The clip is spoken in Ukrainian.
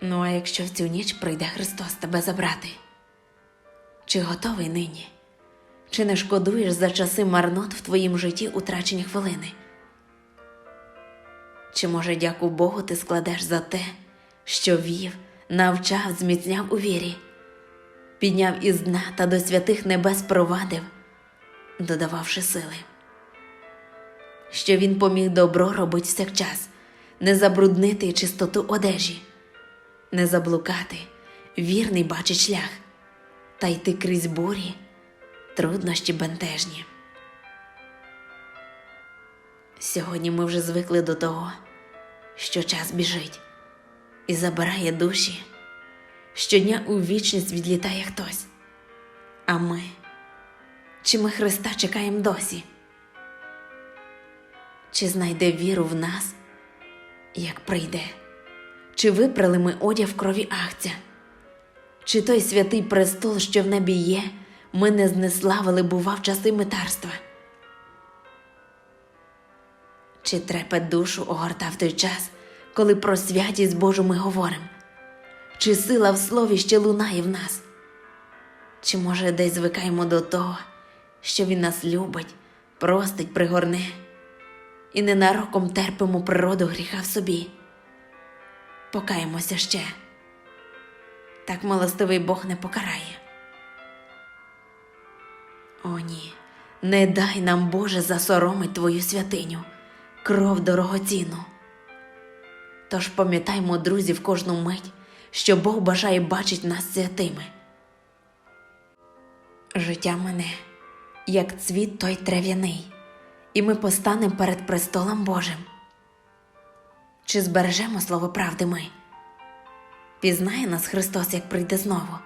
Ну, а якщо в цю ніч прийде Христос тебе забрати? Чи готовий нині? Чи не шкодуєш за часи марнот в твоїм житті утрачені хвилини? Чи, може, дяку Богу, ти складеш за те, що вів, навчав, зміцняв у вірі, підняв із дна та до святих небес провадив, додававши сили? Що він поміг добро робить всякчас, не забруднити чистоту одежі, не заблукати, вірний бачить шлях, та йти крізь бурі, труднощі бентежні. Сьогодні ми вже звикли до того, що час біжить і забирає душі. Щодня у вічність відлітає хтось. А ми, чи ми Христа чекаємо досі? Чи знайде віру в нас, як прийде? Чи випрали ми одяг крові Ахця? Чи той святий престол, що в небі є, ми не знеславили, бува, в часи митарства? Чи трепет душу огортав той час, коли про святість Божу ми говоримо? Чи сила в слові ще лунає в нас? Чи, може, десь звикаємо до того, що Він нас любить, простить, пригорне, і ненароком терпимо природу гріха в собі? Покаємося ще. Так милостивий Бог не покарає. О, ні, не дай нам, Боже, засоромить Твою святиню, кров дорогоцінну. Тож пам'ятаймо, друзі, в кожну мить, що Бог бажає бачить нас святими. Життя мене, як цвіт той трав'яний, і ми постанемо перед престолом Божим. Чи збережемо слово правди ми? Пізнає нас Христос, як прийде знову.